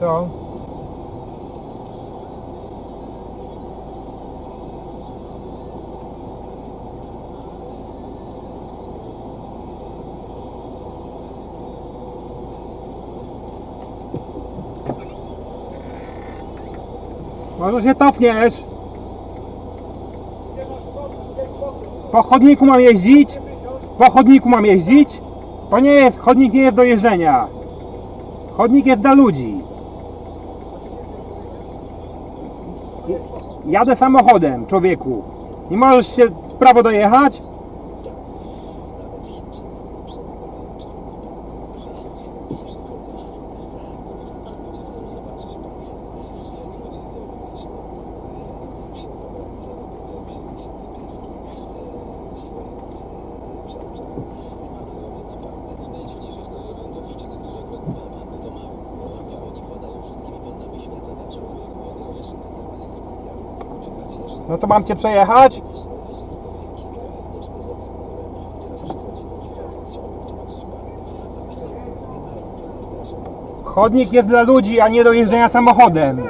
Co? Może się cofniesz? Po chodniku mam jeździć? Po chodniku mam jeździć? To nie jest, chodnik nie jest do jeżdżenia. Chodnik jest dla ludzi. Jadę samochodem, człowieku. Nie możesz się w prawo dojechać? No to mam cię przejechać? Chodnik jest dla ludzi, a nie do jeżdżenia samochodem.